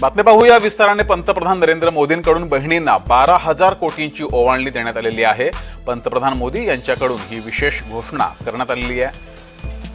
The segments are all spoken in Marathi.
बातमी पाहूया. विस्ताराने पंतप्रधान नरेंद्र मोदींकडून बहिणींना बारा हजार कोटींची ओवाळणी देण्यात आलेली आहे. पंतप्रधान मोदी यांच्याकडून ही विशेष घोषणा करण्यात आलेली आहे.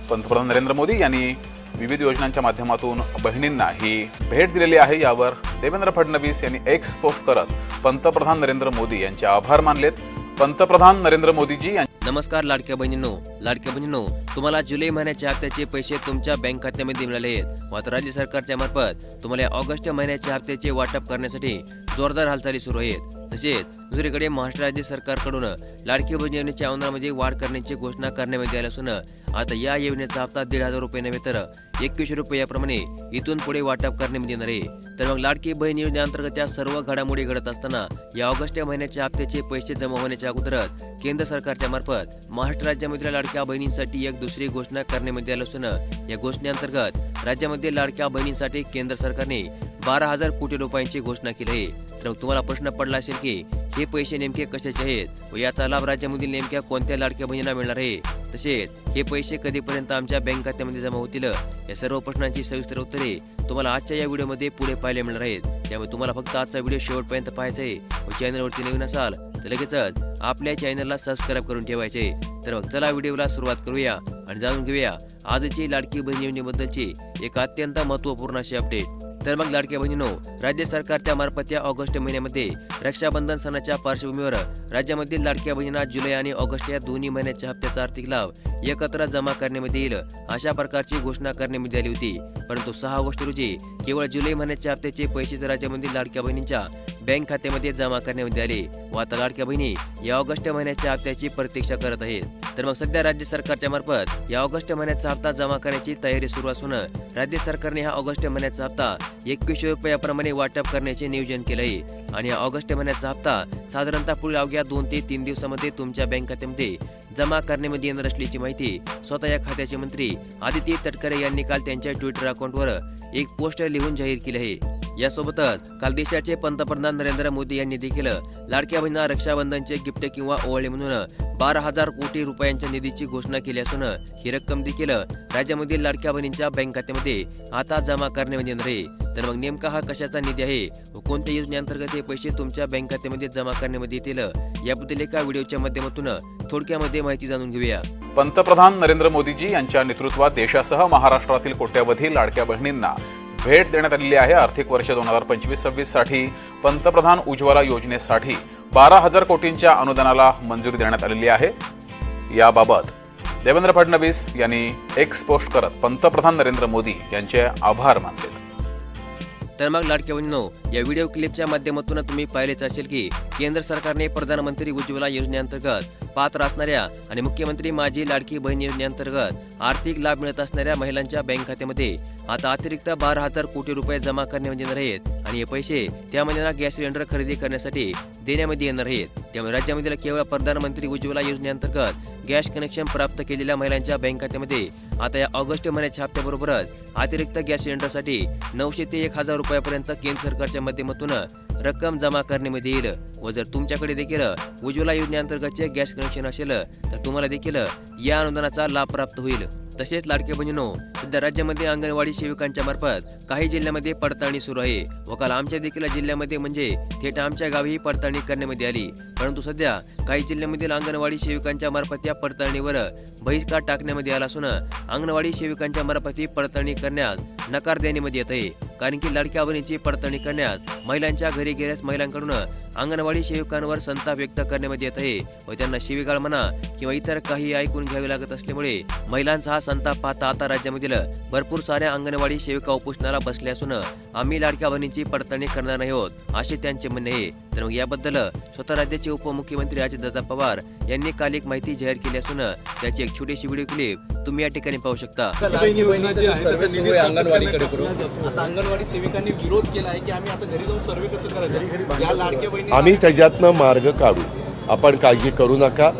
पंतप्रधान नरेंद्र मोदी यांनी विविध योजनांच्या माध्यमातून बहिणींना ही भेट दिलेली आहे. यावर देवेंद्र फडणवीस यांनी एक्स पोस्ट करत पंतप्रधान नरेंद्र मोदी यांचे आभार मानलेत. पंतप्रधान नरेंद्र मोदीजी नमस्कार लाडक्या बहिणींनो. लाडक्या बहिणींनो तुम्हाला जुलै महिन्याच्या हप्त्याचे पैसे तुमच्या बँक खात्यामध्ये मिळाले आहेत. मात्र राज्य सरकारच्या मार्फत तुम्हाला ऑगस्ट महिन्याच्या हप्त्याचे वाटप करण्यासाठी जोरदार हालचाली सुरू आहेत. तसेच दुसरीकडे महाराष्ट्र राज्य सरकारकडून लाडकी बहीण योजनेच्या अनुदानामध्ये वाढ करण्याची घोषणा करण्यात आली असून आता या योजनेचा हप्ता दीड हजार रुपये नव्हे तर एकवीसशे रुपये याप्रमाणे इथून पुढे वाटप करण्यात येणार आहे. तर मग लाडकी बहीण योजनेअंतर्गत या सर्व घडामोडी घडत असताना या ऑगस्ट या महिन्याच्या हप्त्याचे पैसे जमा होण्याच्या अगोदरच केंद्र सरकारच्या मार्फत महाराष्ट्र राज्यामधील लाडक्या बहिणींसाठी एक दुसरी घोषणा करण्यात आली असून या घोषणेअंतर्गत राज्यामध्ये लाडक्या बहिणींसाठी केंद्र सरकारने बारा हजार कोटी रुपयांची घोषणा केली आहे. तर मग तुम्हाला प्रश्न पडला असेल की हे पैसे नेमके कशाचे आहेत? व याचा लाभ राज्यामधील नेमक्या कोणत्या लाडक्या बहिणींना मिळणार आहे? तसेच हे पैसे कधीपर्यंत आमच्या बँक खात्यामध्ये जमा होतील? या सर्व प्रश्नांची सविस्तर उत्तरे तुम्हाला आजच्या या व्हिडिओमध्ये पुढे पाहायला मिळणार आहेत. त्यामुळे तुम्हाला फक्त आजचा व्हिडिओ शेवटपर्यंत पाहायचा आहे. व चॅनलवरती नवीन असाल तर लगेचच आपल्या चॅनलला सबस्क्राईब करून ठेवायचे. तर मग चला व्हिडिओला सुरुवात करूया आणि जाणून घेऊया आजची लाडकी बहीण योजनेबद्दलची एक अत्यंत महत्त्वपूर्ण अशी अपडेट तर मग लाडक्या बहिणीनो राज्य सरकारच्या मार्फत या ऑगस्ट महिन्यामध्ये रक्षाबंधन सणाच्या पार्श्वभूमीवर राज्यामधील लाडक्या बहिणींना जुलै आणि ऑगस्ट या दोन्ही महिन्याच्या हप्त्याचा आर्थिक लाभ एकत्र जमा करण्यामध्ये येईल अशा प्रकारची घोषणा करण्यामध्ये आली होती. परंतु सहा ऑगस्ट रोजी केवळ जुलै महिन्याच्या हप्त्याचे पैसे राज्यामधील लाडक्या बहिणींच्या बँक खात्यामध्ये जमा करण्यात आले. व आता लाडक्या बहिणी या ऑगस्ट महिन्याच्या हप्त्याची प्रतीक्षा करत आहेत. तर मग सध्या राज्य सरकारच्या मार्फत या ऑगस्ट महिन्याचा हप्ता जमा करण्याची तयारी सुरू असून राज्य सरकारने हा ऑगस्ट महिन्याचा हप्ता एकवीसशे रुपयाप्रमाणे वाटप करण्याचे नियोजन केलं आहे आणि या ऑगस्ट महिन्याचा हप्ता साधारणतः पुढील अवघ्या दोन ते तीन दिवसामध्ये तुमच्या बँक खात्यामध्ये जमा करण्यामध्ये येणार असल्याची माहिती स्वतः या खात्याचे मंत्री आदित्य तटकरे यांनी काल त्यांच्या ट्विटर अकाउंटवर एक पोस्ट लिहून जाहीर केली आहे. यासोबतच काल देशाचे पंतप्रधान नरेंद्र मोदी यांनी देखील लाडक्या बहिणींना रक्षाबंधनचे गिफ्ट किंवा ओवळे म्हणून बारा हजार कोटी रुपयांच्या निधीची घोषणा केली असून ही रक्कम देखील राज्यामधील लाडक्या बहिणींच्या बँक खात्यामध्ये आता जमा करण्यात येणार आहे. तर मग नेमका हा कशाचा निधी आहे व कोणत्या योजनेअंतर्गत हे पैसे तुमच्या बँक खात्यामध्ये जमा करण्यामध्ये येतील याबद्दल एका व्हिडिओच्या माध्यमातून थोडक्यामध्ये माहिती जाणून घेऊया. पंतप्रधान नरेंद्र मोदीजी यांच्या नेतृत्वात देशासह महाराष्ट्रातील कोट्यावधी लाडक्या बहिणींना भेट देण्यात आलेली आहे. आर्थिक वर्ष दोन हजार पंचवीस सव्वीससाठी पंतप्रधान उज्ज्वला योजनेसाठी बारा हजार कोटींच्या अनुदानाला मंजुरी देण्यात आलेली आहे. याबाबत देवेंद्र फडणवीस यांनी एक्स पोस्ट करत पंतप्रधान नरेंद्र मोदी यांचे आभार मानले तर मग लाडक्या या व्हिडिओ क्लिपच्या माध्यमातून तुम्ही पाहिलेच असेल की केंद्र सरकारने प्रधानमंत्री उज्ज्वला योजनेअंतर्गत पात्र असणाऱ्या आणि मुख्यमंत्री माझी लाडकी बहीण योजनेअंतर्गत आर्थिक लाभ मिळत असणाऱ्या महिलांच्या बँक खात्यामध्ये आता अतिरिक्त बारा हजार कोटी रुपये जमा करणे म्हणजे येणार आहेत. आणि हे पैसे त्या महिन्याला गॅस सिलेंडर खरेदी करण्यासाठी देण्यामध्ये येणार आहेत. त्यामुळे राज्यामधील केवळ प्रधानमंत्री उज्ज्वला योजनेअंतर्गत गॅस कनेक्शन प्राप्त केलेल्या महिलांच्या बँक खात्यामध्ये आता या ऑगस्ट महिन्याच्या हप्त्याबरोबरच अतिरिक्त गॅस सिलेंडरसाठी नऊशे ते एक हजार रुपयापर्यंत केंद्र सरकारच्या माध्यमातून रक्कम जमा करण्यामध्ये येईल व जर तुमच्याकडे देखील उज्ज्वला योजनेअंतर्गतचे गॅस कनेक्शन असेल तर तुम्हाला देखील या अनुदानाचा लाभ प्राप्त होईल. तसेच लाडके बहिणीनो सध्या राज्यामध्ये अंगणवाडी सेविकांच्या मार्फत काही जिल्ह्यामध्ये पडताळणी सुरू आहे. व काल आमच्या देखील जिल्ह्यामध्ये म्हणजे थेट आमच्या गावीही पडताळणी करण्यामध्ये आली. परंतु सध्या काही जिल्ह्यामधील अंगणवाडी सेविकांच्या मार्फत या पडताळणीवर बहिष्कार टाकण्यामध्ये आला असून अंगणवाडी सेविकांच्या मार्फत ही पडताळणी करण्यास नकार देण्यामध्ये येत आहे. कारण की लाडक्या बहिणीची पडताळणी करण्यात महिलांच्या घरी गेल्यास महिलांकडून अंगणवाडी सेविकांवर संताप व्यक्त करण्यामध्ये येत आहे व त्यांना शिवीगाळ म्हणा किंवा इतर काही ऐकून घ्यावे लागत असल्यामुळे महिलांचा हा संताप पाहता आता राज्यामधील भरपूर साऱ्या अंगणवाडी सेविका उपोषणाला बसल्या असून आम्ही लाडक्या बहिणीची पडताळणी करणार नाही आहोत असे त्यांचे म्हणणे आहे. तर मग याबद्दल स्वतः राज्याचे उपमुख्यमंत्री अजितदादा पवार यांनी काल एक माहिती जाहीर केली असून त्याची एक छोटीशी व्हिडिओ क्लिप तुम्ही या ठिकाणी पाहू शकता. बहिणी योजना जी आहे त्याचा निधी अंगणवाडीकडे सातत्याने करू. आता अंगणवाडी सेविकांनी विरोध केला आहे की आम्ही आता घरी जाऊन सर्वे कसं करायचं? या लाडक्या बहिणी आम्ही त्याच्यातनं मार्ग काढू. आपण काळजी करू नका.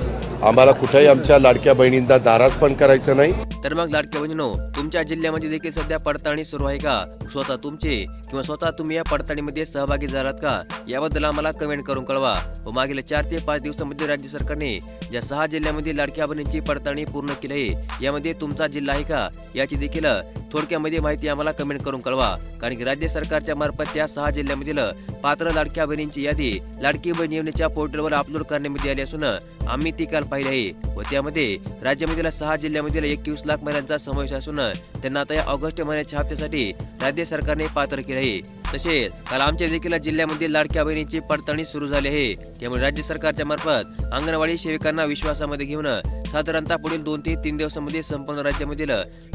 आम्हाला कुठेही आमच्या लाडक्या बहिणींना नाराज पण करायचं नाही. तर मग लाडक्या बहिणीनो तुमच्या जिल्ह्यामध्ये देखील सध्या पडताळणी सुरू आहे का? स्वतः तुमचे किंवा स्वतः तुम्ही या पडताळणीमध्ये सहभागी झालात का? याबद्दल आम्हाला कमेंट करून कळवा. व मागील चार ते पाच दिवसामध्ये राज्य सरकारने ज्या सहा जिल्ह्यामध्ये लाडक्या बहिणींची पडताळणी पूर्ण केली आहे. यामध्ये तुमचा जिल्हा आहे का? याची देखील थोडक्यामध्ये माहिती आम्हाला कमेंट करून कळवा. कारण की राज्य सरकारच्या मार्फत त्या सहा जिल्ह्यामधील पात्र लाडक्या बहिणींची यादी लाडकी बहीण योजनेच्या पोर्टलवर अपलोड करण्यात आली असून आम्ही ती काल पाहिली आहे. व त्यामध्ये राज्यामधील सहा जिल्ह्यामधील एकवीस लाख महिलांचा समावेश असून त्यांना आता या ऑगस्ट महिन्याच्या हप्त्यासाठी राज्य सरकारने पात्र केले आहे. तसेच काल आमच्या देखील जिल्ह्यामध्ये लाडक्या बहिणीची पडताळणी सुरू झाली आहे. त्यामुळे राज्य सरकारच्या मार्फत अंगणवाडी सेविकांना विश्वासामध्ये घेऊन साधारणतः पुढील दोन ते तीन दिवसांमध्ये संपूर्ण राज्यामधील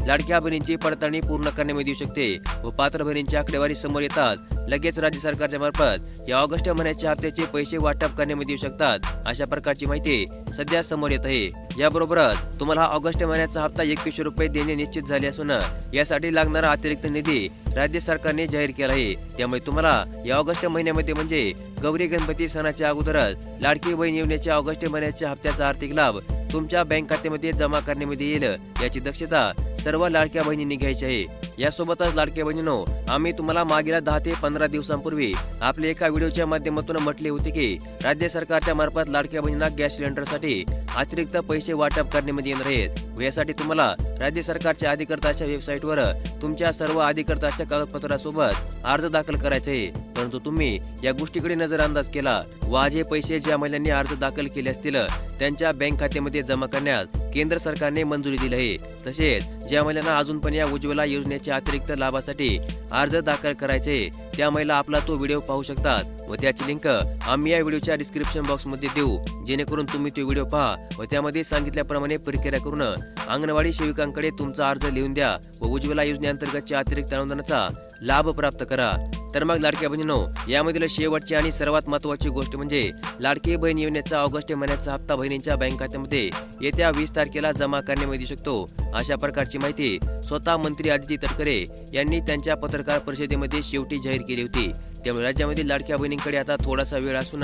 लाडक्या बहिणींची पडताळणी पूर्ण करण्यामध्ये येऊ शकते व पात्र बहिणींची आकडेवारी समोर येतात. लगेच राज्य सरकारच्या मार्फत या ऑगस्ट महिन्याच्या हप्त्याचे पैसे वाटप करण्यामध्ये येऊ शकतात अशा प्रकारची माहिती सध्या समोर येत आहे. याबरोबरच तुम्हाला ऑगस्ट महिन्याचा हप्ता एकवीसशे रुपये देणे निश्चित झाले असून यासाठी लागणारा अतिरिक्त निधी राज्य सरकारने जाहीर केला आहे. त्यामुळे तुम्हाला या ऑगस्ट महिन्यामध्ये म्हणजे गौरी गणपती सणाच्या अगोदरच लाडकी बहीण योजनेच्या ऑगस्ट महिन्याच्या हप्त्याचा आर्थिक लाभ तुमच्या बँक खात्यामध्ये जमा करण्यामध्ये येईल. याची दक्षता सर्व लाडक्या बहिणींनी घ्यायची आहे. यासोबतच लाडके बहिणीनो आम्ही तुम्हाला मागील दहा ते पंधरा दिवसांपूर्वी आपल्या एका व्हिडिओच्या माध्यमातून म्हटले होते की राज्य सरकारच्या मार्फत लाडक्या बहिणींना गॅस सिलेंडरसाठी अतिरिक्त पैसे वाटप करण्यामध्ये येणार आहेत. यासाठी तुम्हाला राज्य सरकारच्या अधिकर्ताच्या वेबसाईटवर तुमच्या सर्व अधिकर्ताच्या कागदपत्रासोबत अर्ज दाखल करायचे आहे. परंतु तुम्ही या गोष्टीकडे नजरअंदाज केला. व आज हे पैसे ज्या महिलांनी अर्ज दाखल केले असतील त्यांच्या बँक खात्यामध्ये जमा करण्यात केंद्र सरकारने मंजुरी दिली आहे. तसेच ज्या महिलांना अजून पण या उज्ज्वला योजनेच्या अतिरिक्त लाभासाठी अर्ज दाखल करायचे त्या महिला आपला तो व्हिडिओ पाहू शकतात व त्याची लिंक आम्ही या व्हिडिओच्या डिस्क्रिप्शन बॉक्समध्ये देऊ. जेणेकरून तुम्ही तो व्हिडिओ पहा व त्यामध्ये सांगितल्याप्रमाणे प्रक्रिया करून अंगणवाडी सेविकांकडे तुमचा अर्ज लिहून द्या व उज्ज्वला योजनेअंतर्गतच्या अतिरिक्त अनुदानाचा लाभ प्राप्त करा. तर मग लाडक्या बहिणीनो यामधील शेवटची आणि सर्वात महत्वाची गोष्ट म्हणजे लाडकी बहीण योजनेचा ऑगस्ट महिन्याचा हप्ता बहिणींच्या बँक खात्यामध्ये येत्या वीस तारखेला जमा करण्यामध्ये येऊ शकतो. अशा प्रकारची माहिती स्वतः मंत्री आदिती तटकरे यांनी त्यांच्या पत्रकार परिषदेमध्ये शेवटी जाहीर केली होती. त्यामुळे राज्यामधील लाडक्या बहिणींकडे आता थोडासा वेळ असून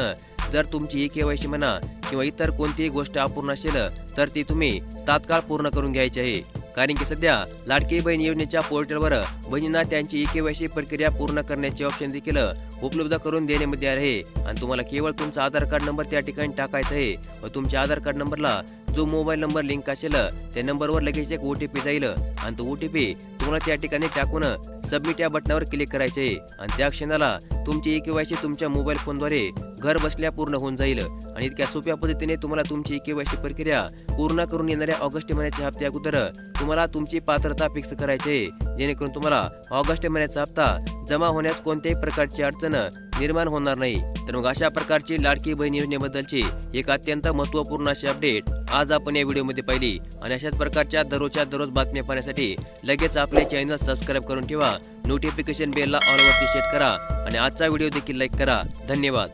जर तुमची ई केवायसी म्हणा किंवा इतर कोणतीही गोष्ट अपूर्ण असेल तर ती तुम्ही तात्काळ पूर्ण करून घ्यायची आहे. कारण की सध्या लाडकी बहीण योजनेच्या पोर्टलवर बहिणींना त्यांची ई केवायसी प्रक्रिया पूर्ण करण्याचे ऑप्शन देखील उपलब्ध करून देण्यामध्ये आले आहे. आणि तुम्हाला केवळ तुमचा आधार कार्ड नंबर त्या ठिकाणी टाकायचा आहे व तुमच्या आधार कार्ड नंबरला जो मोबाईल नंबर लिंक असेल त्या नंबरवर लगेच एक ओ टी पी जाईल. आणि तो ओ टी पी तुम्हाला त्या ठिकाणी टाकून सबमिट या बटनावर क्लिक करायचे. आणि त्या क्षणाला तुमची ई केवायसी तुमच्या मोबाईल फोनद्वारे घर बसल्या पूर्ण होऊन जाईल. आणि इतक्या सोप्या पद्धतीने तुम्हाला तुमची ई केवायसी प्रक्रिया पूर्ण करून येणाऱ्या ऑगस्ट महिन्याच्या हप्त्या अगोदर तुम्हाला तुमची पात्रता फिक्स करायची. जेणेकरून तुम्हाला ऑगस्ट महिन्याचा हप्ता जमा होण्यास कोणत्याही प्रकारची अडचण निर्माण होणार नाही. तर मग अशा प्रकारची लाडकी बहीण योजनेबद्दलची एक अत्यंत महत्त्वपूर्ण अशी अपडेट आज आपण या व्हिडिओमध्ये पाहिली. आणि अशाच प्रकारच्या दररोजच्या दररोज बातम्या पाहण्यासाठी लगेच आपले चॅनल सबस्क्राईब करून ठेवा. नोटिफिकेशन बेलला ऑलवरती सेट करा. आणि आजचा व्हिडिओ देखील लाईक करा. धन्यवाद.